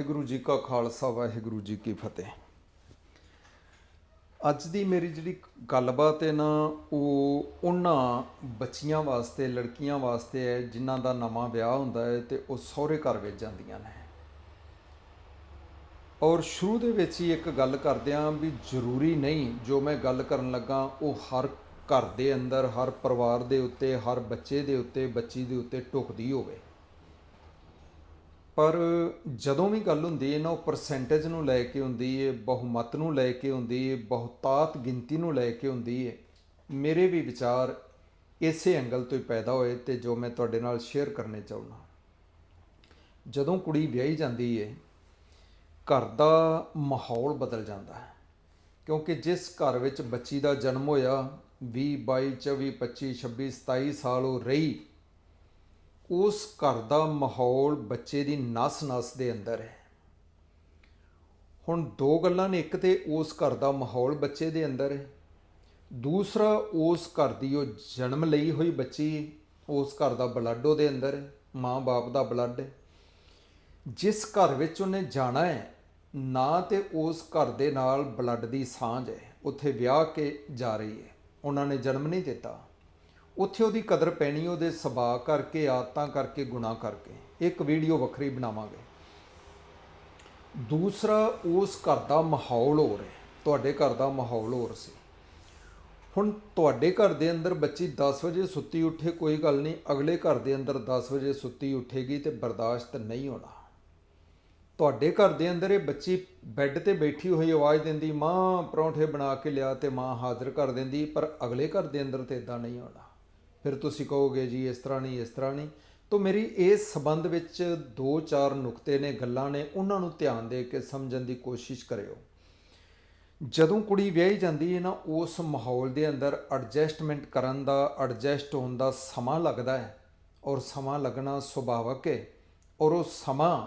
ਵਾਹਿਗੁਰੂ ਜੀ ਕਾ ਖਾਲਸਾ, ਵਾਹਿਗੁਰੂ ਜੀ ਕੀ ਫਤਿਹ। ਅੱਜ ਦੀ ਮੇਰੀ ਜਿਹੜੀ ਗੱਲਬਾਤ ਹੈ ਨਾ, ਉਹ ਉਹਨਾਂ ਬੱਚੀਆਂ ਵਾਸਤੇ, ਲੜਕੀਆਂ ਵਾਸਤੇ ਹੈ, ਜਿਨ੍ਹਾਂ ਦਾ ਨਵਾਂ ਵਿਆਹ ਹੁੰਦਾ ਹੈ ਤੇ ਉਹ ਸਹੁਰੇ ਘਰ ਵਿੱਚ ਜਾਂਦੀਆਂ ਨੇ। ਔਰ ਸ਼ੁਰੂ ਦੇ ਵਿੱਚ ਹੀ ਇੱਕ ਗੱਲ ਕਰਦਿਆਂ ਵੀ ਜ਼ਰੂਰੀ ਨਹੀਂ, ਜੋ ਮੈਂ ਗੱਲ ਕਰਨ ਲੱਗਾ, ਉਹ ਹਰ ਘਰ ਦੇ ਅੰਦਰ, ਹਰ ਪਰਿਵਾਰ ਦੇ ਉੱਤੇ, ਹਰ ਬੱਚੇ ਦੇ ਉੱਤੇ, ਬੱਚੀ ਦੇ ਉੱਤੇ ਢੁਕਦੀ ਹੋਵੇ। ਪਰ ਜਦੋਂ ਵੀ ਗੱਲ ਹੁੰਦੀ ਹੈ ਨਾ, ਉਹ ਪਰਸੈਂਟੇਜ ਨੂੰ ਲੈ ਕੇ ਹੁੰਦੀ ਹੈ, ਬਹੁਮਤ ਨੂੰ ਲੈ ਕੇ ਹੁੰਦੀ ਹੈ, ਬਹੁਤਾਤ ਗਿਣਤੀ ਨੂੰ ਲੈ ਕੇ ਹੁੰਦੀ ਹੈ, ਮੇਰੇ ਵੀ ਵਿਚਾਰ ਇਸੇ ਐਂਗਲ ਤੋਂ ਹੀ ਪੈਦਾ ਹੋਏ ਤੇ ਜੋ ਮੈਂ ਤੁਹਾਡੇ ਨਾਲ ਸ਼ੇਅਰ ਕਰਨੇ ਚਾਹੁੰਦਾ ਜਦੋਂ ਕੁੜੀ ਵਿਆਹੀ ਜਾਂਦੀ ਹੈ, ਘਰ ਦਾ ਮਾਹੌਲ ਬਦਲ ਜਾਂਦਾ ਹੈ, ਕਿਉਂਕਿ ਜਿਸ ਘਰ ਵਿੱਚ ਬੱਚੀ ਦਾ ਜਨਮ ਹੋਇਆ 20 22 24 25 26 27 ਸਾਲ ਉਹ ਰਹੀ ਉਸ ਘਰ ਦਾ ਮਾਹੌਲ ਬੱਚੇ ਦੀ ਨਸ-ਨਸ ਦੇ ਅੰਦਰ ਹੈ। ਹੁਣ ਦੋ ਗੱਲਾਂ ਨੇ, ਇੱਕ ਤੇ ਉਸ ਘਰ ਦਾ ਮਾਹੌਲ ਬੱਚੇ ਦੇ ਅੰਦਰ ਹੈ। ਦੂਸਰਾ, ਉਸ ਘਰ ਦੀ ਉਹ ਜਨਮ ਲਈ ਹੋਈ ਬੱਚੀ, ਉਸ ਘਰ ਦਾ ਬਲੱਡ ਉਹਦੇ ਅੰਦਰ ਹੈ, ਮਾਂ-ਬਾਪ ਦਾ ਬਲੱਡ ਹੈ। ਜਿਸ ਘਰ ਵਿੱਚ ਉਹਨੇ ਜਾਣਾ ਹੈ, ਨਾ ਤੇ ਉਸ ਘਰ ਦੇ ਨਾਲ ਬਲੱਡ ਦੀ ਸਾਂਝ ਹੈ, ਉੱਥੇ ਵਿਆਹ ਕੇ ਜਾ ਰਹੀ ਹੈ। ਉਹਨਾਂ ਨੇ ਜਨਮ ਨਹੀਂ ਦਿੱਤਾ। ਉੱਥੇ ਉਹਦੀ ਕਦਰ ਪੈਣੀ, ਉਹਦੇ ਸੁਭਾਅ ਕਰਕੇ, ਆਦਤਾਂ ਕਰਕੇ ਗੁਣਾ ਕਰਕੇ। ਇੱਕ ਵੀਡੀਓ ਵੱਖਰੀ ਬਣਾਵਾਂਗੇ। ਦੂਸਰਾ, ਉਸ ਘਰ ਦਾ ਮਾਹੌਲ ਹੋਰ ਹੈ। ਤੁਹਾਡੇ ਘਰ ਦਾ ਮਾਹੌਲ ਹੋਰ ਸੀ। ਹੁਣ ਤੁਹਾਡੇ ਘਰ ਦੇ ਅੰਦਰ ਬੱਚੀ 10 ਵਜੇ ਸੁੱਤੀ ਉੱਠੇ, ਕੋਈ ਗੱਲ ਨਹੀਂ। ਅਗਲੇ ਘਰ ਦੇ ਅੰਦਰ 10 ਵਜੇ ਸੁੱਤੀ ਉੱਠੇਗੀ ਤੇ ਬਰਦਾਸ਼ਤ ਨਹੀਂ ਹੋਣਾ। ਤੁਹਾਡੇ ਘਰ ਦੇ ਅੰਦਰ ਇਹ ਬੱਚੀ ਬੈੱਡ ਤੇ ਬੈਠੀ ਹੋਈ ਆਵਾਜ਼ ਦਿੰਦੀ, ਮਾਂ, ਪਰੌਂਠੇ ਬਣਾ ਕੇ ਲਿਆ ਤੇ ਮਾਂ ਹਾਜ਼ਰ ਕਰ ਦਿੰਦੀ, ਪਰ ਅਗਲੇ ਘਰ ਦੇ ਅੰਦਰ ਤੇ ਇਦਾਂ ਨਹੀਂ ਹੋਣਾ। ਫਿਰ ਤੁਸੀਂ ਕਹੋਗੇ ਜੀ ਇਸ ਤਰ੍ਹਾਂ ਨਹੀਂ, ਇਸ ਤਰ੍ਹਾਂ ਨਹੀਂ। ਤਾਂ ਮੇਰੀ ਇਸ ਸੰਬੰਧ ਵਿੱਚ ਦੋ ਚਾਰ ਨੁਕਤੇ ਨੇ, ਗੱਲਾਂ ਨੇ, ਉਹਨਾਂ ਨੂੰ ਧਿਆਨ ਦੇ ਕੇ ਸਮਝਣ ਦੀ ਕੋਸ਼ਿਸ਼ ਕਰਿਓ। ਜਦੋਂ ਕੁੜੀ ਵਿਆਹੀ ਜਾਂਦੀ ਹੈ ਨਾ, ਉਸ ਮਾਹੌਲ ਦੇ ਅੰਦਰ ਐਡਜਸਟਮੈਂਟ ਕਰਨ ਦਾ ਐਡਜਸਟ ਹੋਣ ਦਾ ਸਮਾਂ ਲੱਗਦਾ ਹੈ ਔਰ ਸਮਾਂ ਲੱਗਣਾ ਸੁਭਾਵਕ ਹੈ ਔਰ ਉਹ ਸਮਾਂ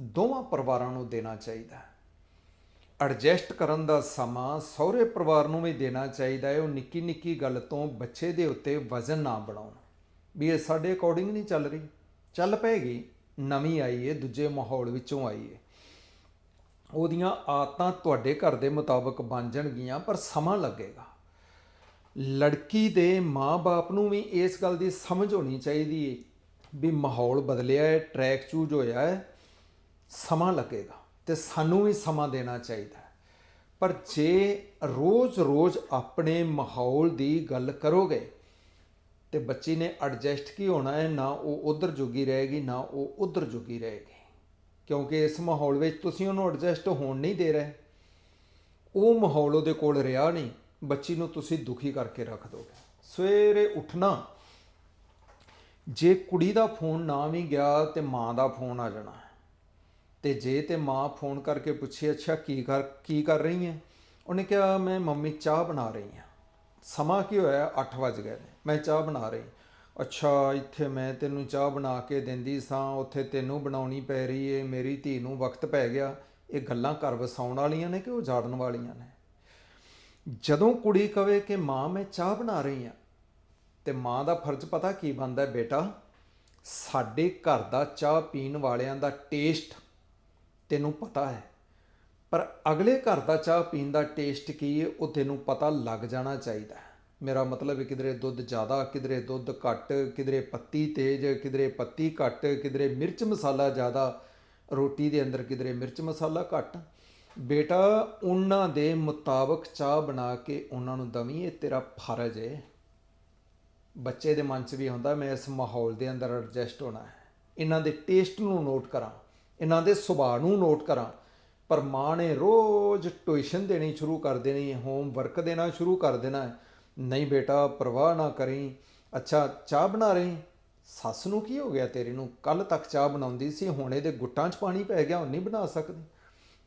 ਦੋਵਾਂ ਪਰਿਵਾਰਾਂ ਨੂੰ ਦੇਣਾ ਚਾਹੀਦਾ ਹੈ। ਐਡਜਸਟ ਕਰਨ ਦਾ ਸਮਾਂ ਸਹੁਰੇ ਪਰਿਵਾਰ ਨੂੰ ਵੀ ਦੇਣਾ ਚਾਹੀਦਾ ਹੈ। ਉਹ ਨਿੱਕੀ ਨਿੱਕੀ ਗੱਲ ਤੋਂ ਬੱਚੇ ਦੇ ਉੱਤੇ ਵਜ਼ਨ ਨਾ ਬਣਾਉਣ। ਵੀ ਇਹ ਸਾਡੇ ਅਕੋਰਡਿੰਗ ਨਹੀਂ ਚੱਲ ਰਹੀ। ਚੱਲ ਪਏਗੀ। ਨਵੀਂ ਆਈ ਹੈ ਦੂਜੇ ਮਾਹੌਲ ਵਿੱਚੋਂ ਆਈ ਹੈ ਉਹਦੀਆਂ ਆਦਤਾਂ ਤੁਹਾਡੇ ਘਰ ਦੇ ਮੁਤਾਬਕ ਬਣ ਜਾਣਗੀਆਂ, ਪਰ ਸਮਾਂ ਲੱਗੇਗਾ। ਲੜਕੀ ਦੇ ਮਾਂ-ਬਾਪ ਨੂੰ ਵੀ ਇਸ ਗੱਲ ਦੀ ਸਮਝ ਹੋਣੀ ਚਾਹੀਦੀ ਹੈ ਵੀ ਮਾਹੌਲ ਬਦਲਿਆ ਹੈ ਟਰੈਕ ਚੂਜ ਹੋਇਆ ਹੈ। ਸਮਾਂ ਲੱਗੇਗਾ। ਤੇ ਸਾਨੂੰ ਵੀ ਸਮਾਂ ਦੇਣਾ ਚਾਹੀਦਾ ਪਰ ਜੇ ਰੋਜ਼-ਰੋਜ਼ ਆਪਣੇ ਮਾਹੌਲ ਦੀ ਗੱਲ ਕਰੋਗੇ ਤੇ ਬੱਚੀ ਨੇ ਐਡਜਸਟ ਕੀ ਹੋਣਾ ਹੈ, ਨਾ ਉਹ ਉਧਰ ਜੋਗੀ ਰਹੇਗੀ, ਨਾ ਉਹ ਉਧਰ ਜੋਗੀ ਰਹੇਗੀ। ਕਿਉਂਕਿ ਇਸ ਮਾਹੌਲ ਵਿੱਚ ਤੁਸੀਂ ਉਹਨੂੰ ਐਡਜਸਟ ਹੋਣ ਨਹੀਂ ਦੇ ਰਹੇ। ਉਹ ਮਾਹੌਲ ਉਹਦੇ ਕੋਲ ਰਿਹਾ ਨਹੀਂ। ਬੱਚੀ ਨੂੰ ਤੁਸੀਂ ਦੁਖੀ ਕਰਕੇ ਰੱਖ ਦੋਗੇ। ਸਵੇਰੇ ਉੱਠਣਾ, ਜੇ ਕੁੜੀ ਦਾ ਫੋਨ ਨਾ ਵੀ ਗਿਆ ਤੇ ਮਾਂ ਦਾ ਫੋਨ ਆ ਜਾਣਾ। ਤੇ ਜੇ ਤੇ ਮਾਂ ਫੋਨ ਕਰਕੇ ਪੁੱਛੇ, ਅੱਛਾ, ਕੀ ਕਰ ਕੀ ਕਰ ਰਹੀ ਹੈ ਉਹਨੇ ਕਿਹਾ, ਮੈਂ ਮੰਮੀ ਚਾਹ ਬਣਾ ਰਹੀ ਹਾਂ ਸਮਾਂ ਕੀ ਹੋਇਆ? 8 ਵਜ ਗਏ ਨੇ। ਮੈਂ ਚਾਹ ਬਣਾ ਰਹੀ ਅੱਛਾ, ਇੱਥੇ ਮੈਂ ਤੈਨੂੰ ਚਾਹ ਬਣਾ ਕੇ ਦਿੰਦੀ ਸਾਂ। ਉੱਥੇ ਤੈਨੂੰ ਬਣਾਉਣੀ ਪੈ ਰਹੀ ਏ। ਮੇਰੀ ਧੀ ਨੂੰ ਵਕਤ ਪੈ ਗਿਆ। ਇਹ ਗੱਲਾਂ ਘਰ ਵਸਾਉਣ ਵਾਲੀਆਂ ਨੇ ਕਿ ਉਹ ਜਾੜਨ ਵਾਲੀਆਂ ਨੇ? ਜਦੋਂ ਕੁੜੀ ਕਵੇ ਕਿ, ਮਾਂ, ਮੈਂ ਚਾਹ ਬਣਾ ਰਹੀ ਹਾਂ ਤੇ ਮਾਂ ਦਾ ਫਰਜ਼ ਪਤਾ ਕੀ ਬਣਦਾ ਬੇਟਾ? ਸਾਡੇ ਘਰ ਦਾ ਚਾਹ ਪੀਣ ਵਾਲਿਆਂ ਦਾ ਟੇਸਟ ਤੈਨੂੰ ਪਤਾ ਹੈ। ਪਰ ਅਗਲੇ ਘਰ ਦਾ ਚਾਹ ਪੀਣ ਦਾ ਟੇਸਟ ਕੀ ਹੈ ਉਹ ਤੈਨੂੰ ਪਤਾ ਲੱਗ ਜਾਣਾ ਚਾਹੀਦਾ ਹੈ। ਮੇਰਾ ਮਤਲਬ ਹੈ ਕਿਧਰੇ ਦੁੱਧ ਜ਼ਿਆਦਾ, ਕਿਧਰੇ ਦੁੱਧ ਘੱਟ, ਕਿਧਰੇ ਪੱਤੀ ਤੇਜ਼, ਕਿਧਰੇ ਪੱਤੀ ਘੱਟ, ਕਿਧਰੇ ਮਿਰਚ ਮਸਾਲਾ ਜ਼ਿਆਦਾ, ਰੋਟੀ ਦੇ ਅੰਦਰ ਕਿਧਰੇ ਮਿਰਚ ਮਸਾਲਾ ਘੱਟ। ਬੇਟਾ, ਉਹਨਾਂ ਦੇ ਮੁਤਾਬਕ ਚਾਹ ਬਣਾ ਕੇ ਉਹਨਾਂ ਨੂੰ ਦਵੀਂ, ਇਹ ਤੇਰਾ ਫਰਜ਼ ਹੈ ਬੱਚੇ ਦੇ ਮਨ 'ਚ ਵੀ ਹੁੰਦਾ, ਮੈਂ ਇਸ ਮਾਹੌਲ ਦੇ ਅੰਦਰ ਐਡਜਸਟ ਹੋਣਾ ਹੈ। ਇਹਨਾਂ ਦੇ ਟੇਸਟ ਨੂੰ ਨੋਟ ਕਰਾਂ। ਇਹਨਾਂ ਦੇ ਸੁਭਾਅ ਨੂੰ ਨੋਟ ਕਰਾਂ। ਪਰ ਮਾਂ ਨੇ ਰੋਜ਼ ਟਿਊਸ਼ਨ ਦੇਣੀ ਸ਼ੁਰੂ ਕਰ ਦੇਣੀ ਹੈ ਹੋਮ ਦੇਣਾ ਸ਼ੁਰੂ ਕਰ ਦੇਣਾ ਹੈ। ਨਹੀਂ ਬੇਟਾ, ਪਰਵਾਹ ਨਾ ਕਰੀ। ਅੱਛਾ, ਚਾਹ ਬਣਾ ਰਹੀ? ਸੱਸ ਨੂੰ ਕੀ ਹੋ ਗਿਆ ਤੇਰੇ ਨੂੰ? ਕੱਲ ਤੱਕ ਚਾਹ ਬਣਾਉਂਦੀ ਸੀ, ਹੁਣ ਇਹਦੇ ਗੁੱਟਾਂ 'ਚ ਪਾਣੀ ਪੈ ਗਿਆ ਹੁਣ ਨਹੀਂ ਬਣਾ ਸਕਦੀ।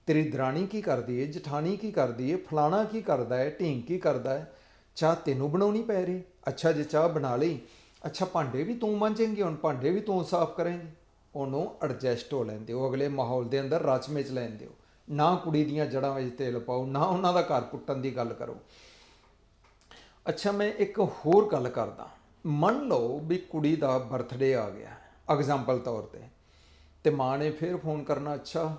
ਤੇਰੀ ਦਰਾਣੀ ਕੀ ਕਰਦੀ ਏ? ਜਠਾਣੀ ਕੀ ਕਰਦੀ ਏ? ਫਲਾਣਾ ਕੀ ਕਰਦਾ ਹੈ ਢੀਂਗ ਕੀ ਕਰਦਾ ਹੈ ਚਾਹ ਤੈਨੂੰ ਬਣਾਉਣੀ ਪੈ ਰਹੀ? ਅੱਛਾ, ਜੇ ਚਾਹ ਬਣਾ ਲਈ, ਅੱਛਾ, ਭਾਂਡੇ ਵੀ ਤੂੰ ਮਾਂਜੇਂਗੀ, ਹੁਣ ਭਾਂਡੇ ਵੀ ਤੂੰ ਸਾਫ਼ ਕਰੇਂਗੀ। ਉਹਨੂੰ ਐਡਜਸਟ ਹੋ ਲੈਂਦੇ ਹੋ ਅਗਲੇ ਮਾਹੌਲ ਦੇ ਅੰਦਰ ਰਚ ਮਿਚ ਲੈਂਦੇ ਹੋ। ਨਾ ਕੁੜੀ ਦੀਆਂ ਜੜਾਂ ਵਿੱਚ ਤੇਲ ਪਾਓ, ਨਾ ਉਹਨਾਂ ਦਾ ਘਰ ਪੁੱਟਣ ਦੀ ਗੱਲ ਕਰੋ। ਅੱਛਾ, ਮੈਂ ਇੱਕ ਹੋਰ ਗੱਲ ਕਰਦਾ। ਮੰਨ ਲਓ ਵੀ ਕੁੜੀ ਦਾ ਬਰਥਡੇ ਆ ਗਿਆ ਐਗਜ਼ਾਮਪਲ ਤੌਰ ਤੇ। ਤੇ ਮਾਂ ਨੇ ਫਿਰ ਫੋਨ ਕਰਨਾ, ਅੱਛਾ,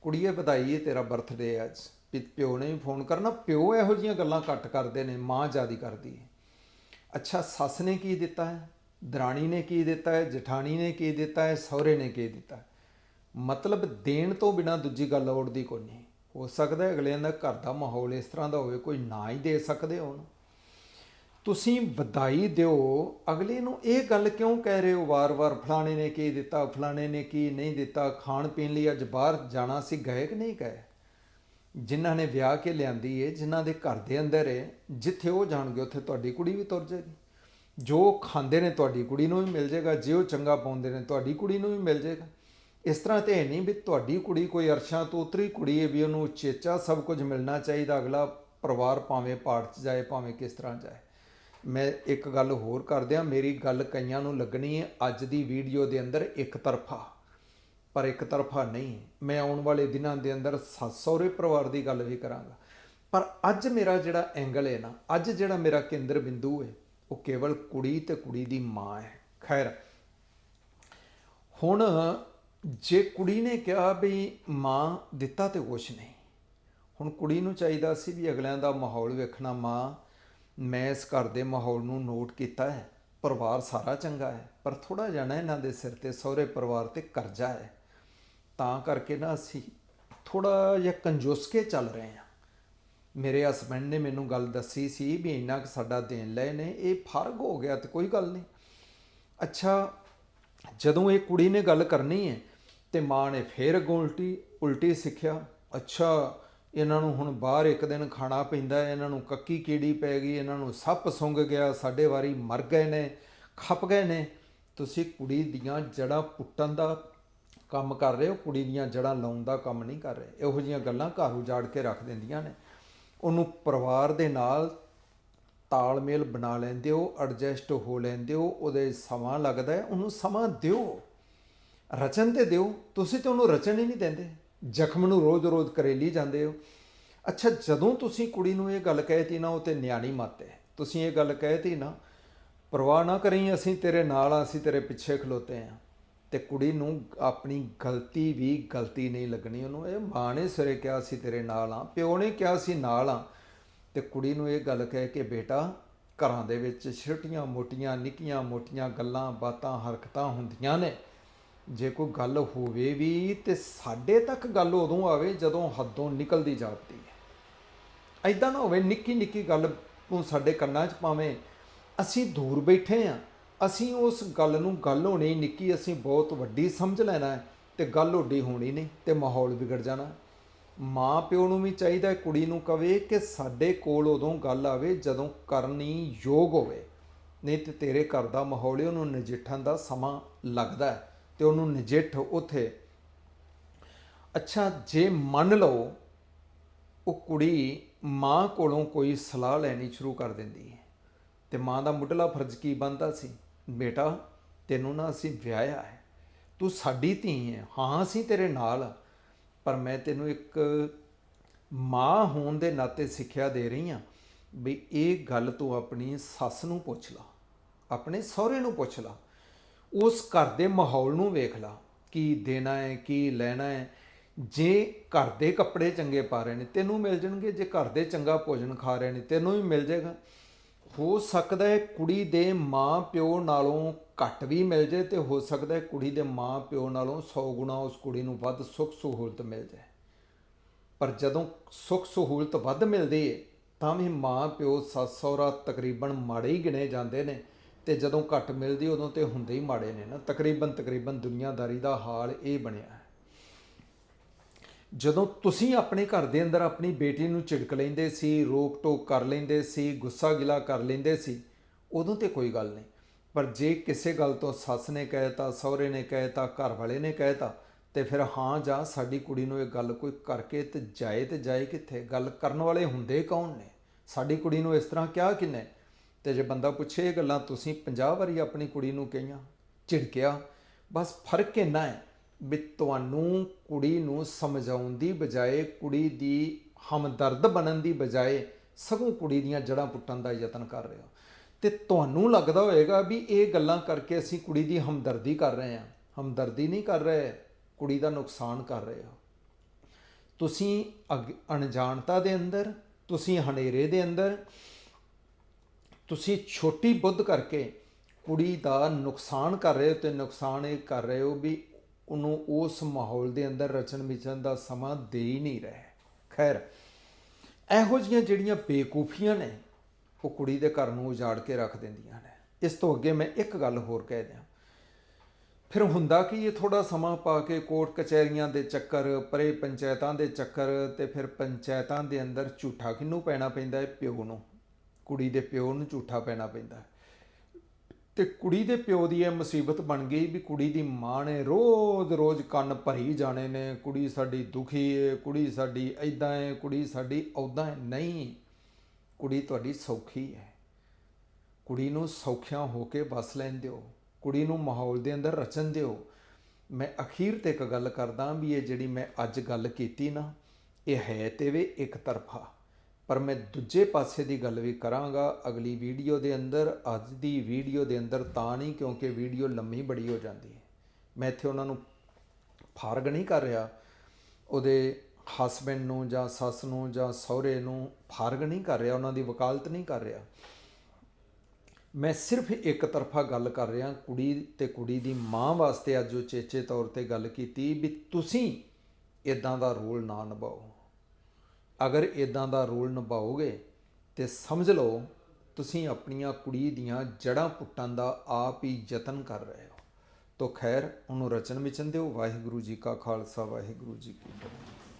ਕੁੜੀਏ ਵਧਾਈ ਏ ਤੇਰਾ ਬਰਥਡੇ ਅੱਜ। ਵੀ ਪਿਓ ਨੇ ਵੀ ਫੋਨ ਕਰਨਾ, ਪਿਓ ਇਹੋ ਜੀਆਂ ਗੱਲਾਂ ਘੱਟ ਕਰਦੇ ਨੇ, ਮਾਂ ਜਿਆਦੀ ਕਰਦੀ ਹੈ ਅੱਛਾ, ਸੱਸ ਨੇ ਕੀ ਦਿੱਤਾ ਹੈ? ਦਰਾਣੀ ਨੇ ਕੀ ਦਿੱਤਾ ਹੈ, ਜਠਾਣੀ ਨੇ ਕੀ ਦਿੱਤਾ ਹੈ, ਸਹੁਰੇ ਨੇ ਕੀ ਦਿੱਤਾ ਮਤਲਬ ਦੇਣ ਤੋਂ ਬਿਨਾ ਦੂਜੀ ਗੱਲ ਔੜਦੀ ਕੋਈ ਨਹੀਂ। ਹੋ ਸਕਦਾ ਹੈ ਅਗਲਿਆਂ ਦਾ ਘਰ ਦਾ ਮਾਹੌਲ ਇਸ ਤਰ੍ਹਾਂ ਦਾ ਹੋਵੇ, ਕੋਈ ਨਾ ਹੀ ਦੇ ਸਕਦੇ ਹੋਣ ਤੁਸੀਂ ਵਧਾਈ ਦਿਓ, ਅਗਲੇ ਨੂੰ ਇਹ ਗੱਲ ਕਿਉਂ ਕਹਿ ਰਹੇ ਹੋ? ਵਾਰ-ਵਾਰ ਫਲਾਣੇ ਨੇ ਕੀ ਦਿੱਤਾ, ਫਲਾਣੇ ਨੇ ਕੀ ਨਹੀਂ ਦਿੱਤਾ? ਖਾਣ ਪੀਣ ਲਈ ਅੱਜ ਬਾਹਰ ਜਾਣਾ ਸੀ, ਗਏ ਕਿ ਨਹੀਂ ਗਏ? ਜਿਨ੍ਹਾਂ ਨੇ ਵਿਆਹ ਕੇ ਲਿਆਂਦੀ ਏ, ਜਿਨ੍ਹਾਂ ਦੇ ਘਰ ਦੇ ਅੰਦਰ ਏ, ਜਿੱਥੇ ਉਹ ਜਾਣਗੇ, ਉੱਥੇ ਤੁਹਾਡੀ ਕੁੜੀ ਵੀ ਤੁਰ ਜਾਏਗੀ। ਜੋ ਖਾਂਦੇ ਨੇ ਤੁਹਾਡੀ ਕੁੜੀ ਨੂੰ ਵੀ ਮਿਲ ਜਾਏਗਾ, ਜੇ ਉਹ ਚੰਗਾ ਪਾਉਂਦੇ ਨੇ ਤੁਹਾਡੀ ਕੁੜੀ ਨੂੰ ਵੀ ਮਿਲ ਜਾਏਗਾ। ਇਸ ਤਰ੍ਹਾਂ ਤੇ ਇਹ ਨਹੀਂ ਵੀ ਤੁਹਾਡੀ ਕੁੜੀ ਕੋਈ ਅਰਸ਼ਾਂ ਤੋਂ ਉਤਰੀ ਕੁੜੀ ਹੈ ਵੀ ਉਹਨੂੰ ਚੇਚਾ, ਸਭ ਕੁਝ ਮਿਲਣਾ ਚਾਹੀਦਾ, ਅਗਲਾ ਪਰਿਵਾਰ ਭਾਵੇਂ ਪਾੜ ਚ ਜਾਏ, ਭਾਵੇਂ ਕਿਸ ਤਰ੍ਹਾਂ ਜਾਏ। ਮੈਂ ਇੱਕ ਗੱਲ ਹੋਰ ਕਰਦਿਆਂ, ਮੇਰੀ ਗੱਲ ਕਈਆਂ ਨੂੰ ਲੱਗਣੀ ਹੈ ਅੱਜ ਦੀ ਵੀਡੀਓ ਦੇ ਅੰਦਰ ਇੱਕ ਤਰਫਾ। ਪਰ ਇੱਕ ਤਰਫਾ ਨਹੀਂ, ਮੈਂ ਆਉਣ ਵਾਲੇ ਦਿਨਾਂ ਦੇ ਅੰਦਰ ਸੱਸ ਸਹੁਰੇ ਪਰਿਵਾਰ ਦੀ ਗੱਲ ਵੀ ਕਰਾਂਗਾ। ਪਰ ਅੱਜ ਮੇਰਾ ਜਿਹੜਾ ਐਂਗਲ ਹੈ ਨਾ, ਅੱਜ ਜਿਹੜਾ ਮੇਰਾ ਕੇਂਦਰ ਬਿੰਦੂ ਹੈ ਉਹ ਕੇਵਲ ਕੁੜੀ ਤੇ ਕੁੜੀ ਦੀ ਮਾਂ ਹੈ। ਖੈਰ, ਹੁਣ ਜੇ ਕੁੜੀ ਨੇ ਕਿਹਾ ਵੀ ਮਾਂ ਦਿੱਤਾ ਤੇ ਕੁਛ ਨਹੀਂ, ਹੁਣ ਕੁੜੀ ਨੂੰ ਚਾਹੀਦਾ ਸੀ ਵੀ ਅਗਲਿਆਂ ਦਾ ਮਾਹੌਲ ਵੇਖਣਾ, ਮਾਂ, ਮੈਂ ਇਸ ਘਰ ਦੇ ਮਾਹੌਲ ਨੂੰ ਨੋਟ ਕੀਤਾ ਹੈ, ਪਰਿਵਾਰ ਸਾਰਾ ਚੰਗਾ ਹੈ, ਪਰ ਥੋੜਾ ਜਿਹਾ ਇਹਨਾਂ ਦੇ ਸਿਰ ਤੇ, ਸਹੁਰੇ ਪਰਿਵਾਰ ਤੇ ਕਰਜ਼ਾ ਹੈ। ਤਾਂ ਕਰਕੇ ਨਾ ਅਸੀਂ ਥੋੜਾ ਜਿਹਾ ਕੰਜੂਸ ਕੇ ਚੱਲ ਰਹੇ ਹਾਂ। ਮੇਰੇ ਹਸਬੰਡ ਨੇ ਮੈਨੂੰ ਗੱਲ ਦੱਸੀ ਸੀ ਵੀ ਇੰਨਾ ਕਿ ਸਾਡਾ ਦੇਣ ਲਏ ਨੇ, ਇਹ ਫ਼ਰਕ ਹੋ ਗਿਆ ਤੇ ਕੋਈ ਗੱਲ ਨਹੀਂ। ਅੱਛਾ, ਜਦੋਂ ਇਹ ਕੁੜੀ ਨੇ ਗੱਲ ਕਰਨੀ ਹੈ ਤੇ ਮਾਂ ਨੇ ਫੇਰ ਅੱਗੋਂ ਉਲਟੀ ਉਲਟੀ ਸਿੱਖਿਆ। ਅੱਛਾ, ਇਹਨਾਂ ਨੂੰ ਹੁਣ ਬਾਹਰ ਇੱਕ ਦਿਨ ਖਾਣਾ ਪੈਂਦਾ ਇਹਨਾਂ ਨੂੰ ਕੱਕੀ ਕੀੜੀ ਪੈ ਗਈ, ਇਹਨਾਂ ਨੂੰ ਸੱਪ ਸੁੰਘ ਗਿਆ, ਸਾਡੇ ਵਾਰੀ ਮਰ ਗਏ ਨੇ, ਖੱਪ ਗਏ ਨੇ। ਤੁਸੀਂ ਕੁੜੀ ਦੀਆਂ ਜੜਾਂ ਪੁੱਟਣ ਦਾ ਕੰਮ ਕਰ ਰਹੇ ਹੋ, ਕੁੜੀ ਦੀਆਂ ਜੜਾਂ ਲਾਉਣ ਦਾ ਕੰਮ ਨਹੀਂ ਕਰ ਰਹੇ। ਇਹੋ ਜਿਹੀਆਂ ਗੱਲਾਂ ਘਰ ਉਜਾੜ ਕੇ ਰੱਖ ਦਿੰਦੀਆਂ ਨੇ। ਉਹਨੂੰ ਪਰਿਵਾਰ ਦੇ ਨਾਲ ਤਾਲਮੇਲ ਬਣਾ ਲੈਂਦੇ ਹੋ ਐਡਜਸਟ ਹੋ ਲੈਂਦੇ ਹੋ, ਉਹਦੇ ਸਮਾਂ ਲੱਗਦਾ ਉਹਨੂੰ ਸਮਾਂ ਦਿਓ। ਰਚਨ ਤੇ ਦਿਓ। ਤੁਸੀਂ ਤੇ ਉਹਨੂੰ ਰਚਨ ਹੀ ਨਹੀਂ ਦਿੰਦੇ। ਜ਼ਖਮ ਨੂੰ ਰੋਜ਼-ਰੋਜ਼ ਕਰੇਲੀ ਜਾਂਦੇ ਹੋ। ਅੱਛਾ, ਜਦੋਂ ਤੁਸੀਂ ਕੁੜੀ ਨੂੰ ਇਹ ਗੱਲ ਕਹਿਤੀ ਨਾ, ਉਹ ਤੇ ਨਿਆਣੀ ਮੱਤ ਹੈ। ਤੁਸੀਂ ਇਹ ਗੱਲ ਕਹਿਤੀ ਨਾ, ਪਰਵਾਹ ਨਾ ਕਰੀ, ਅਸੀਂ ਤੇਰੇ ਨਾਲ ਆ ਅਸੀਂ ਤੇਰੇ ਪਿੱਛੇ ਖਲੋਤੇ ਆ ਤੇ ਕੁੜੀ ਨੂੰ ਆਪਣੀ ਗਲਤੀ ਵੀ ਗਲਤੀ ਨਹੀਂ ਲੱਗਣੀ। ਉਹਨੂੰ ਇਹ ਮਾਂ ਨੇ ਸਿਰੇ ਕਿਹਾ ਸੀ, ਤੇਰੇ ਨਾਲ ਆ। ਪਿਓ ਨੇ ਕਿਹਾ ਸੀ, ਨਾਲ ਆ। ਤੇ ਕੁੜੀ ਨੂੰ ਇਹ ਗੱਲ ਕਹਿ ਕੇ ਬੇਟਾ ਘਰਾਂ ਦੇ ਵਿੱਚ ਛੋਟੀਆਂ ਮੋਟੀਆਂ, ਨਿੱਕੀਆਂ ਮੋਟੀਆਂ ਗੱਲਾਂ, ਬਾਤਾਂ, ਹਰਕਤਾਂ ਹੁੰਦੀਆਂ ਨੇ। ਜੇ ਕੋਈ ਗੱਲ ਹੋਵੇ ਵੀ ਤੇ ਸਾਡੇ ਤੱਕ ਗੱਲ ਉਦੋਂ ਆਵੇ ਜਦੋਂ ਹੱਦੋਂ ਨਿਕਲਦੀ ਜਾਂਦੀ ਹੈ। ਐਦਾਂ ਨਾ ਹੋਵੇ ਨਿੱਕੀ ਨਿੱਕੀ ਗੱਲ ਤੂੰ ਸਾਡੇ ਕੰਨਾਂ 'ਚ ਪਾਵੇਂ। ਅਸੀਂ ਦੂਰ ਬੈਠੇ ਆ। ਅਸੀਂ ਉਸ ਗੱਲ ਨੂੰ ਗੱਲ ਹੋਣੀ ਨਿੱਕੀ, ਅਸੀਂ ਬਹੁਤ ਵੱਡੀ ਸਮਝ ਲੈਣਾ ਹੈ ਤੇ ਗੱਲ ਓਡੀ ਹੋਣੀ ਨਹੀਂ ਤੇ ਮਾਹੌਲ ਵਿਗੜ ਜਾਣਾ। ਮਾਂ ਪਿਓ ਨੂੰ ਵੀ ਚਾਹੀਦਾ ਕੁੜੀ ਨੂੰ ਕਵੇ ਕਿ ਸਾਡੇ ਕੋਲ ਉਦੋਂ ਗੱਲ ਆਵੇ ਜਦੋਂ ਕਰਨੀ ਯੋਗ ਹੋਵੇ। ਨਹੀਂ ਤੇ ਤੇਰੇ ਘਰ ਦਾ ਮਾਹੌਲ ਹੀ ਉਹਨੂੰ ਨਜਿੱਠਣ ਦਾ ਸਮਾਂ ਲੱਗਦਾ ਹੈ ਤੇ ਉਹਨੂੰ ਨਜਿੱਠ ਉਥੇ। ਅੱਛਾ, ਜੇ ਮੰਨ ਲਓ ਉਹ ਕੁੜੀ ਮਾਂ ਕੋਲੋਂ ਕੋਈ ਸਲਾਹ ਲੈਣੀ ਸ਼ੁਰੂ ਕਰ ਦਿੰਦੀ ਹੈ ਤੇ ਮਾਂ ਦਾ ਮੁੱਢਲਾ ਫਰਜ਼ ਕੀ ਬਣਦਾ ਸੀ? ਬੇਟਾ ਤੈਨੂੰ ਨਾ ਅਸੀਂ ਵਿਆਹਿਆ ਹੈ। ਤੂੰ ਸਾਡੀ ਧੀ ਹੈ। ਹਾਂ ਅਸੀਂ ਤੇਰੇ ਨਾਲ ਆ, ਪਰ ਮੈਂ ਤੈਨੂੰ ਇੱਕ ਮਾਂ ਹੋਣ ਦੇ ਨਾਤੇ ਸਿੱਖਿਆ ਦੇ ਰਹੀ ਹਾਂ ਵੀ ਇਹ ਗੱਲ ਤੂੰ ਆਪਣੀ ਸੱਸ ਨੂੰ ਪੁੱਛ ਲਾ। ਆਪਣੇ ਸਹੁਰੇ ਨੂੰ ਪੁੱਛ ਲਾ। ਉਸ ਘਰ ਦੇ ਮਾਹੌਲ ਨੂੰ ਵੇਖ ਲਾ। ਕੀ ਦੇਣਾ ਹੈ ਕੀ ਲੈਣਾ ਹੈ। ਜੇ ਘਰ ਦੇ ਕੱਪੜੇ ਚੰਗੇ ਪਾ ਰਹੇ ਨੇ ਤੈਨੂੰ ਮਿਲ ਜਾਣਗੇ। ਜੇ ਘਰ ਦੇ ਚੰਗਾ ਭੋਜਨ ਖਾ ਰਹੇ ਨੇ ਤੈਨੂੰ ਵੀ ਮਿਲ ਜਾਏਗਾ। ਹੋ ਸਕਦਾ ਹੈ ਕੁੜੀ ਦੇ ਮਾਂ ਪਿਓ ਨਾਲੋਂ ਘੱਟ ਵੀ ਮਿਲ ਜਾਏ ਤੇ ਹੋ ਸਕਦਾ ਹੈ ਕੁੜੀ ਦੇ ਮਾਂ ਪਿਓ ਨਾਲੋਂ 100 ਗੁਣਾ ਉਸ ਕੁੜੀ ਨੂੰ ਵੱਧ ਸੁੱਖ ਸਹੂਲਤ ਮਿਲ ਜਾਏ। ਪਰ ਜਦੋਂ ਸੁੱਖ ਸਹੂਲਤ ਵੱਧ ਮਿਲਦੀ ਹੈ ਤਾਂ ਵੀ ਮਾਂ ਪਿਓ ਸੱਸ ਸਹੁਰਾ ਤਕਰੀਬਨ ਮਾੜੇ ਹੀ ਗਿਣੇ ਜਾਂਦੇ ਨੇ ਤੇ ਜਦੋਂ ਘੱਟ ਮਿਲਦੀ ਉਦੋਂ ਤੇ ਹੁੰਦੇ ਹੀ ਮਾੜੇ ਨੇ ਨਾ। ਤਕਰੀਬਨ ਤਕਰੀਬਨ ਦੁਨੀਆਦਾਰੀ ਦਾ ਹਾਲ ਇਹ ਬਣਿਆ ਹੈ। ਜਦੋਂ ਤੁਸੀਂ ਆਪਣੇ ਘਰ ਦੇ ਅੰਦਰ ਆਪਣੀ ਬੇਟੀ ਨੂੰ ਝਿੜਕ ਲੈਂਦੇ ਸੀ ਰੋਕ ਟੋਕ ਕਰ ਲੈਂਦੇ ਸੀ ਗੁੱਸਾ ਗਿਲਾ ਕਰ ਲੈਂਦੇ ਸੀ, ਉਦੋਂ ਤੇ ਕੋਈ ਗੱਲ ਨਹੀਂ। ਪਰ ਜੇ ਕਿਸੇ ਗੱਲ ਤੋਂ ਸੱਸ ਨੇ ਕਹਿਤਾ ਸਹੁਰੇ ਨੇ ਕਹਿਤਾ ਘਰ ਵਾਲੇ ਨੇ ਕਹਿਤਾ ਤੇ ਫਿਰ ਹਾਂ ਜਾਂ ਸਾਡੀ ਕੁੜੀ ਨੂੰ ਇਹ ਗੱਲ ਕੋਈ ਕਰਕੇ ਤੇ ਜਾਏ ਤੇ ਜਾਏ ਕਿੱਥੇ? ਗੱਲ ਕਰਨ ਵਾਲੇ ਹੁੰਦੇ ਕੌਣ ਨੇ? ਸਾਡੀ ਕੁੜੀ ਨੂੰ ਇਸ ਤਰ੍ਹਾਂ ਕਿਹਾ ਕਿਨੇ ਤੇ ਜੇ ਬੰਦਾ ਪੁੱਛੇ ਇਹ ਗੱਲਾਂ, ਤੁਸੀਂ 50 ਵਾਰੀ ਆਪਣੀ ਕੁੜੀ ਨੂੰ ਕਹੀਆਂ, ਝਿੜਕਿਆ, ਬਸ ਫ਼ਰਕ ਇੰਨਾ ਹੈ ਵੀ ਤੁਹਾਨੂੰ ਕੁੜੀ ਨੂੰ ਸਮਝਾਉਣ ਦੀ ਬਜਾਏ, ਕੁੜੀ ਦੀ ਹਮਦਰਦ ਬਣਨ ਦੀ ਬਜਾਏ ਸਗੋਂ ਕੁੜੀ ਦੀਆਂ ਜੜਾਂ ਪੁੱਟਣ ਦਾ ਯਤਨ ਕਰ ਰਹੇ ਹੋ। ਤੇ ਤੁਹਾਨੂੰ ਲੱਗਦਾ ਹੋਏਗਾ ਵੀ ਇਹ ਗੱਲਾਂ ਕਰਕੇ ਅਸੀਂ ਕੁੜੀ ਦੀ ਹਮਦਰਦੀ ਕਰ ਰਹੇ ਹਾਂ। ਹਮਦਰਦੀ ਨਹੀਂ ਕਰ ਰਹੇ, ਕੁੜੀ ਦਾ ਨੁਕਸਾਨ ਕਰ ਰਹੇ ਹੋ। ਤੁਸੀਂ ਅਗ- ਅਣਜਾਣਤਾ ਦੇ ਅੰਦਰ, ਤੁਸੀਂ ਹਨੇਰੇ ਦੇ ਅੰਦਰ, ਤੁਸੀਂ ਛੋਟੀ ਬੁੱਧ ਕਰਕੇ ਕੁੜੀ ਦਾ ਨੁਕਸਾਨ ਕਰ ਰਹੇ ਹੋ ਤੇ ਨੁਕਸਾਨ ਇਹ ਕਰ ਰਹੇ ਹੋ ਵੀ ਉਹਨੂੰ ਉਸ ਮਾਹੌਲ ਦੇ ਅੰਦਰ ਰਚਣ ਵਿਚਰਨ ਦਾ ਸਮਾਂ ਦੇ ਹੀ ਨਹੀਂ ਰਿਹਾ। ਖੈਰ, ਇਹੋ ਜਿਹੀਆਂ ਜਿਹੜੀਆਂ ਬੇਕੂਫੀਆਂ ਨੇ, ਉਹ ਕੁੜੀ ਦੇ ਘਰ ਨੂੰ ਉਜਾੜ ਕੇ ਰੱਖ ਦਿੰਦੀਆਂ ਨੇ। ਇਸ ਤੋਂ ਅੱਗੇ ਮੈਂ ਇੱਕ ਗੱਲ ਹੋਰ ਕਹਿ ਦਿਆਂ। ਫਿਰ ਹੁੰਦਾ ਕਿ ਇਹ ਥੋੜਾ ਸਮਾਂ ਪਾ ਕੇ ਕੋਰਟ ਕਚਹਿਰੀਆਂ ਦੇ ਚੱਕਰ, ਪਰੇ ਪੰਚਾਇਤਾਂ ਦੇ ਚੱਕਰ ਤੇ ਫਿਰ ਪੰਚਾਇਤਾਂ ਦੇ ਅੰਦਰ ਝੂਠਾ ਕਿਹਨੂੰ ਪੈਣਾ ਪੈਂਦਾ ਹੈ? ਪਿਓ ਨੂੰ। ਕੁੜੀ ਦੇ ਪਿਓ ਨੂੰ ਝੂਠਾ ਪੈਣਾ ਪੈਂਦਾ ਹੈ। ਤੇ ਕੁੜੀ ਦੇ ਪਿਓ ਦੀ ਇਹ ਮੁਸੀਬਤ ਬਣ ਗਈ ਵੀ ਕੁੜੀ ਦੀ ਮਾਂ ਨੇ ਰੋਜ਼-ਰੋਜ਼ ਕੰਨ ਭਰੀ ਜਾਣੇ ਨੇ, ਕੁੜੀ ਸਾਡੀ ਦੁਖੀ ਏ, ਕੁੜੀ ਸਾਡੀ ਐਦਾਂ ਏ, ਕੁੜੀ ਸਾਡੀ ਔਦਾਂ ਨਹੀਂ, ਕੁੜੀ ਤੁਹਾਡੀ ਸੌਖੀ ਹੈ ਕੁੜੀ ਨੂੰ ਸੌਖਿਆਂ ਹੋ ਕੇ ਵਸ ਲੈਣ ਦਿਓ, ਕੁੜੀ ਨੂੰ ਮਾਹੌਲ ਦੇ ਅੰਦਰ ਰਚਣ ਦਿਓ। ਮੈਂ ਅਖੀਰ ਤੇ ਇੱਕ ਗੱਲ ਕਰਦਾ ਵੀ ਇਹ ਜਿਹੜੀ ਮੈਂ ਅੱਜ ਗੱਲ ਕੀਤੀ ਨਾ, ਇਹ ਹੈ ਤੇ ਵੇ ਇੱਕ ਤਰਫਾ। ਪਰ ਮੈਂ ਦੂਜੇ ਪਾਸੇ ਦੀ ਗੱਲ ਵੀ ਕਰਾਂਗਾ, ਅਗਲੀ ਵੀਡੀਓ ਦੇ ਅੰਦਰ, ਅੱਜ ਦੀ ਵੀਡੀਓ ਦੇ ਅੰਦਰ ਤਾਂ ਨਹੀਂ, ਕਿਉਂਕਿ ਵੀਡੀਓ ਲੰਮੀ ਬੜੀ ਹੋ ਜਾਂਦੀ ਹੈ। ਮੈਂ ਇੱਥੇ ਉਹਨਾਂ ਨੂੰ ਫਾਰਗ ਨਹੀਂ ਕਰ ਰਿਹਾ। ਉਹਦੇ ਹਸਬੈਂਡ ਨੂੰ ਜਾਂ ਸੱਸ ਨੂੰ ਜਾਂ ਸਹੁਰੇ ਨੂੰ ਫਾਰਗ ਨਹੀਂ ਕਰ ਰਿਹਾ, ਉਹਨਾਂ ਦੀ ਵਕਾਲਤ ਨਹੀਂ ਕਰ ਰਿਹਾ। ਮੈਂ ਸਿਰਫ ਇੱਕ ਤਰਫਾ ਗੱਲ ਕਰ ਰਿਹਾ, ਕੁੜੀ ਤੇ ਕੁੜੀ ਦੀ ਮਾਂ ਵਾਸਤੇ ਅੱਜ ਉਹ ਚੇਚੇ ਤੌਰ ਤੇ ਗੱਲ ਕੀਤੀ ਵੀ ਤੁਸੀਂ ਇਦਾਂ ਦਾ ਰੋਲ ਨਾ ਨਿਭਾਓ। ਅਗਰ ਇਦਾਂ ਦਾ ਰੋਲ ਨਿਭਾਓਗੇ ਤੇ ਸਮਝ ਲਓ ਤੁਸੀਂ ਆਪਣੀਆਂ ਕੁੜੀ ਦੀਆਂ ਜੜਾਂ ਪੁੱਟਣ ਦਾ ਆਪ ਹੀ ਯਤਨ ਕਰ ਰਹੇ ਹੋ। ਤੋ ਖੈਰ, ਉਹਨੂੰ ਰਚਨ ਵਿਚਨ ਦਿਓ। ਵਾਹਿਗੁਰੂ ਜੀ ਕਾ ਖਾਲਸਾ, ਵਾਹਿਗੁਰੂ ਜੀ ਕੀ ਫਤਿਹ।